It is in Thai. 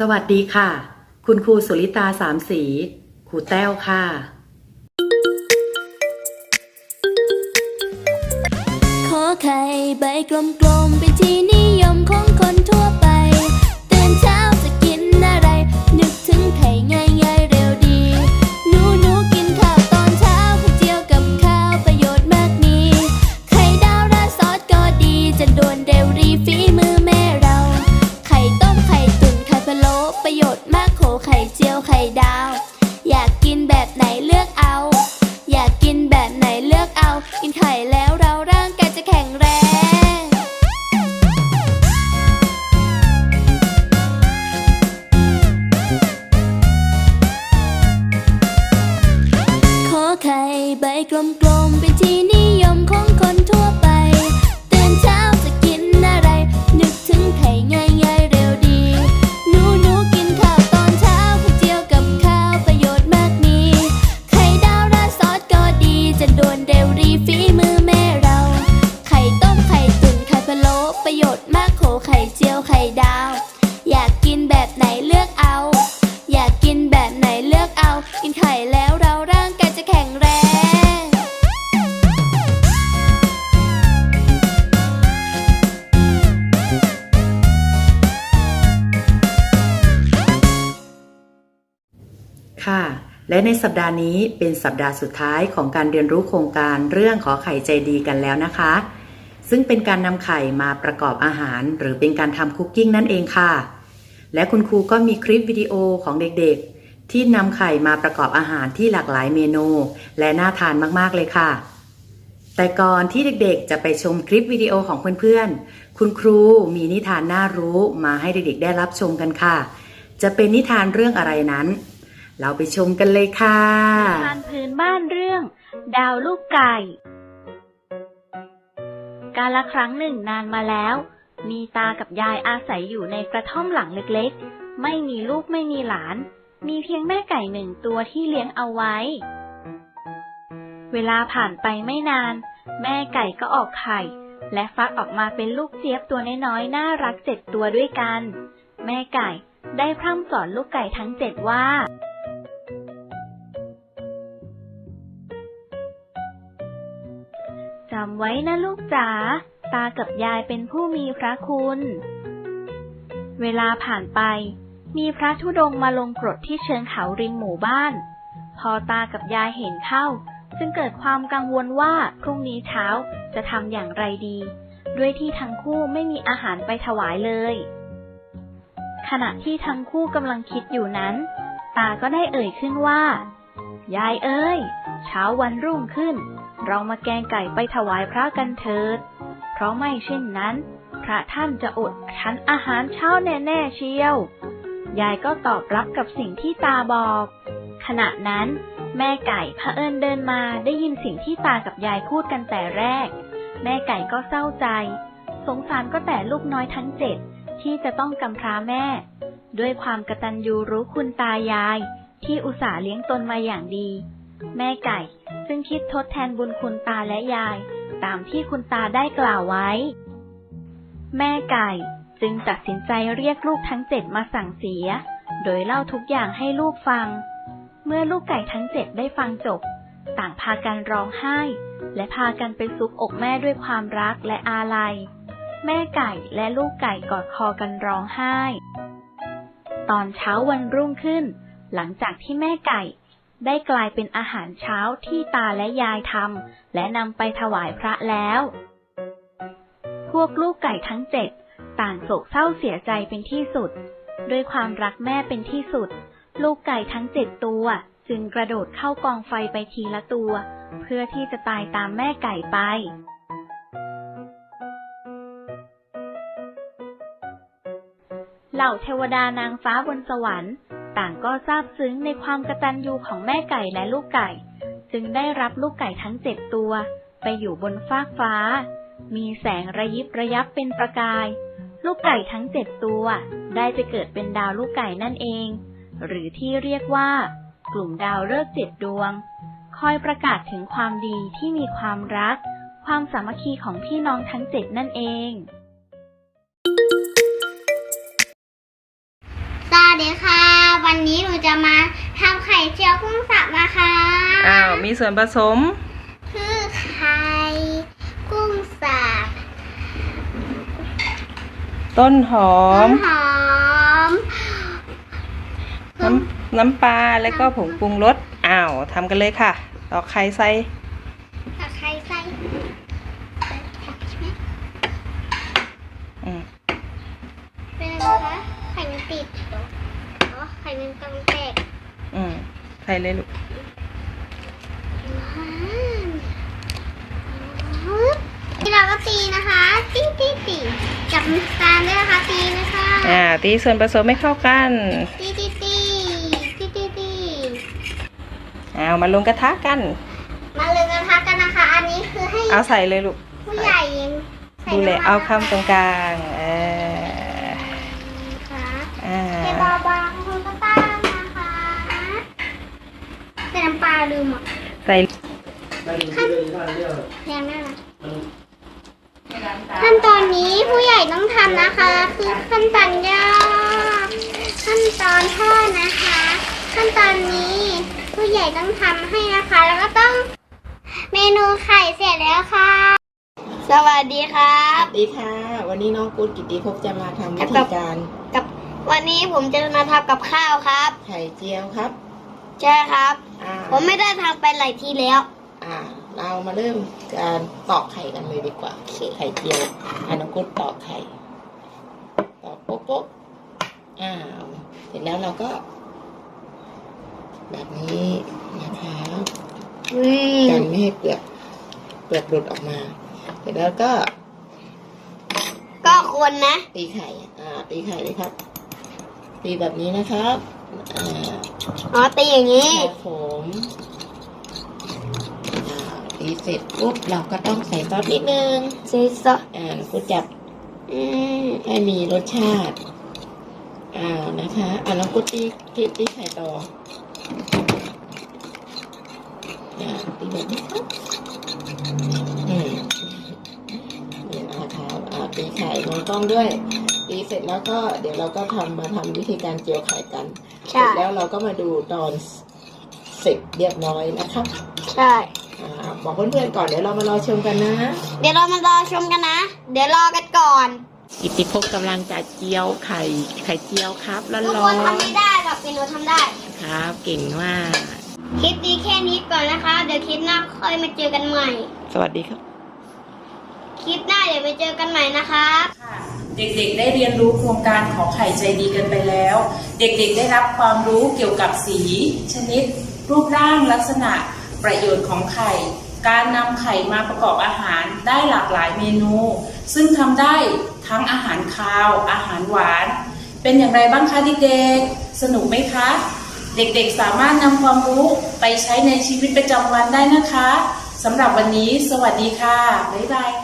สวัสดีค่ะ คุณครูสุริตาสามสี ครูแต้วค่ะ ขอไข่ใบกลมๆไปที่นี่ กินไข่แล้ว ประโยชน์มากโขไข่เจียวไข่ดาว อยากกินแบบไหนเลือกเอา อยากกินแบบไหนเลือกเอา กินไข่แล้วเราร่างกายจะแข็งแรง ค่ะ และในสัปดาห์นี้เป็นสัปดาห์สุดท้ายของการเรียนรู้โครงการเรื่องขอไข่ใจดีกันแล้วนะคะ ซึ่งเป็นการนำไข่มาประกอบอาหาร หรือเป็นการทำคุกกิ้งนั่นเองค่ะ และคุณครูก็มีคลิปวิดีโอของเด็กๆ ที่นำไข่มาประกอบอาหารที่หลากหลายเมนู และน่าทานมากๆเลยค่ะ แต่ก่อนที่เด็กๆ จะไปชมคลิปวิดีโอของเพื่อนๆ คุณครูมีนิทานน่ารู้มาให้เด็กๆ ได้รับชมกันค่ะ จะเป็นนิทานเรื่องอะไรนั้น เราไปชมกันเลยค่ะนิทานพื้นบ้านเรื่อง ดาวลูกไก่ กาละครั้งหนึ่งนานมาแล้ว มีตากับยายอาศัยอยู่ในกระท่อมหลังเล็กๆ ไม่มีลูกไม่มีหลาน มีเพียงแม่ไก่หนึ่งตัวที่เลี้ยงเอาไว้ เวลาผ่านไปไม่นาน แม่ไก่ก็ออกไข่ และฟักออกมาเป็นลูกเจี๊ยบตัวน้อยๆ น่ารักเจ็ดตัวด้วยกัน แม่ไก่ได้พร่ำสอนลูกไก่ทั้งเจ็ดว่าำไว้นะลูกจ๋า ตากับยายเป็นผู้มีพระคุณ เวลาผ่านไป มีพระธุดงค์มาลงกรดที่เชิงเขาริมหมู่บ้าน พอตากับยายเห็นเข้า จึงเกิดความกังวลว่าพรุ่งนี้เช้าจะทำอย่างไรดี ด้วยที่ทั้งคู่ไม่มีอาหารไปถวายเลย ขณะที่ทั้งคู่กำลังคิดอยู่นั้น ตาก็ได้เอ่ยขึ้นว่า ยายเอ้ย เช้าวันรุ่งขึ้น เรามาแกงไก่ไปถวายพระกันเถิด เพราะไม่เช่นนั้น พระท่านจะอดชั้นอาหารเช้าแน่ๆเชียว ยายก็ตอบรับกับสิ่งที่ตาบอก ขณะนั้น แม่ไก่พระเอิญเดินมาได้ยินสิ่งที่ตากับยายพูดกันแต่แรก แม่ไก่ก็เศร้าใจ สงสารก็แต่ลูกน้อยทั้งเจ็ดที่จะต้องกำพร้าแม่ ด้วยความกระตัญญูรู้คุณตายาย ที่อุตส่าห์เลี้ยงตนมาอย่างดี แม่ไก่จึงคิดทดแทนบุญคุณตาและยาย ตามที่คุณตาได้กล่าวไว้ แม่ไก่จึงตัดสินใจเรียกลูกทั้งเจ็ดมาสั่งเสีย โดยเล่าทุกอย่างให้ลูกฟัง เมื่อลูกไก่ทั้งเจ็ดได้ฟังจบ ต่างพากันร้องไห้ และพากันไปซุกอกแม่ด้วยความรักและอาลัย แม่ไก่และลูกไก่กอดคอกันร้องไห้ ตอนเช้าวันรุ่งขึ้น หลังจากที่แม่ไก่ ได้กลายเป็นอาหารเช้าที่ตาและยายทำและนำไปถวายพระแล้ว พวกลูกไก่ทั้งเจ็ดต่างโศกเศร้าเสียใจเป็นที่สุด ด้วยความรักแม่เป็นที่สุด ลูกไก่ทั้งเจ็ดตัวจึงกระโดดเข้ากองไฟไปทีละตัว เพื่อที่จะตายตามแม่ไก่ไป เหล่าเทวดานางฟ้าบนสวรรค์ ต่างก็ซาบซึ้งในความกตัญญูของแม่ไก่และลูกไก่ จึงได้รับลูกไก่ทั้งเจ็ดตัว ไปอยู่บนฟากฟ้า มีแสงระยิบระยับเป็นประกาย ลูกไก่ทั้งเจ็ดตัว ได้ไปเกิดเป็นดาวลูกไก่นั่นเอง หรือที่เรียกว่า กลุ่มดาวฤกษ์เจ็ดดวง คอยประกาศถึงความดีที่มีความรัก ความสามัคคีของพี่น้องทั้งเจ็ดนั่นเองตา วันนี้หนูจะมาทำไข่เจียวกุ้งสับนะคะอ้าวมีส่วนผสม คือไข่กุ้งสับต้นหอม หอม น้ำน้ำปลาแล้วก็ผงปรุงรสอ้าวทำกันเลยค่ะตอกไข่ใส่ ตะไคร้ใส่ใช่ไหม อืม เป็นอะไรคะไข่มันติดเหรออ๋อไข่มันกำลังแตก อืมใส่เลยลูกว้าวนี่เราก็ตีนะคะตีตีตีจับมือตามด้วยนะคะตีนะคะอ่าตีส่วนผสมให้เข้ากันตีตีตีตีตีตีอ้าวมาลงกระทะกัน มาเลยกระทะกันนะคะ อันนี้คือให้เอาใส่เลยลูกผู้ใหญ่ใส่ดูแลน้ำมันเอาคำตรงกลางเออ นะคะ อ่า เทเบาบางคุณก็ตามนะคะใส่น้ำป ลาลืมอะใส่แพงแน่นะขั้นตอนนี้ผู้ใหญ่ต้องทำนะคะ คือขั้นตอนยากขั้นตอนทอดนะคะ ขั้นตอนนี้ผู้ใหญ่ต้องทำให้นะคะ แล้วก็ต้องเมนูไข่เสร็จแล้วค่ะ สวัสดีครับ สวัสดีค่ะ วันนี้น้องกุ๊ดกิติภพจะมาทำวิธีการ กับวันนี้ผมจะมาทำกับข้าวครับ ไข่เจียวครับ ใช่ครับ อ่าผมไม่ได้ทำไปหลายทีแล้ว อ่า เรามาเริ่มการตอกไข่กันเลยดีกว่า ไข่เจียวอ่าน้องกุ๊ดตอกไข่ ตอกโป๊ะโป๊ะอ่าเสร็จแล้วเราก็ แบบนี้นะคะอืมกันไม่ให้เปลือกเปลือกหลุดออกมา เสร็จแล้วก็ก็คนนะ ตีไข่ อ่า ตีไข่เลยครับ ตีแบบนี้นะครับ อ่าอ๋อตีอย่างนี้ ครับผมอ่าตีเสร็จปุ๊บเราก็ต้องใส่ซอสนิดนึงซีซอสอ่ากูจับอืมให้มีรสชาติ อ่านะคะ อ่าแล้วกูตีตีตีไข่ต่ออ่าตีแบบนี้ครับอืมนี่นะคะอ่า ตีไข่มองกล้องด้วยตีเสร็จแล้วก็เดี๋ยวเราก็ทำมาทำวิธีการเจียวไข่กันเสใช่ร็จแล้วเราก็มาดูตอนเสร็จเรียบร้อยนะครับใช่อ่าบอกเพื่อนๆก่อนเดี๋ยวเรามารอชมกันนะ เดี๋ยวเรามารอชมกันนะ เดี๋ยวรอกันก่อนกิติภพกำลังจะเจียวไข่ไข่เจียวครับร้ทุกคอนทำไม่ได้แบบเป็นหนูทำได้ๆครับ เก่งมาก คลิปนี้แค่นี้ก่อนนะคะ เดี๋ยวคลิปหน้าค่อยมาเจอกันใหม่ สวัสดีครับ คลิปหน้าเดี๋ยวไปเจอกันใหม่นะคะเด็กๆ ได้เรียนรู้โครงการของไข่ใจดีกันไปแล้ว เด็กๆ ได้รับความรู้เกี่ยวกับสี ชนิด รูปร่างลักษณะ ประโยชน์ของไข่ การนำไข่มาประกอบอาหารได้หลากหลายเมนู ซึ่งทำได้ทั้งอาหารคาว อาหารหวาน เป็นอย่างไรบ้างคะเด็กๆ สนุกไหมคะ เด็กๆ สามารถนำความรู้ไปใช้ในชีวิตประจำวันได้นะคะสำหรับวันนี้ สวัสดีค่ะ บ๊ายบายค่ะ